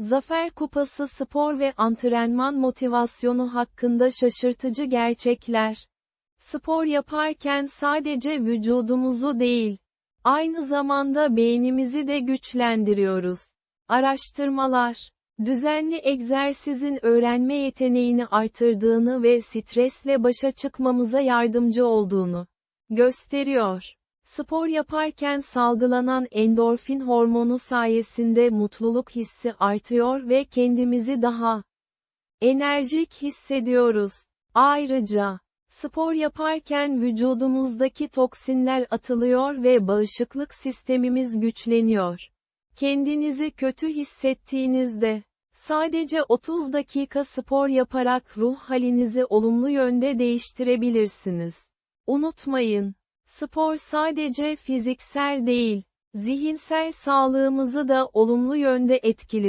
Zafer Kupası spor ve antrenman motivasyonu hakkında şaşırtıcı gerçekler. Spor yaparken sadece vücudumuzu değil, aynı zamanda beynimizi de güçlendiriyoruz. Araştırmalar, düzenli egzersizin öğrenme yeteneğini artırdığını ve stresle başa çıkmamıza yardımcı olduğunu gösteriyor. Spor yaparken salgılanan endorfin hormonu sayesinde mutluluk hissi artıyor ve kendimizi daha enerjik hissediyoruz. Ayrıca, spor yaparken vücudumuzdaki toksinler atılıyor ve bağışıklık sistemimiz güçleniyor. Kendinizi kötü hissettiğinizde, sadece 30 dakika spor yaparak ruh halinizi olumlu yönde değiştirebilirsiniz. Unutmayın, spor sadece fiziksel değil, zihinsel sağlığımızı da olumlu yönde etkili.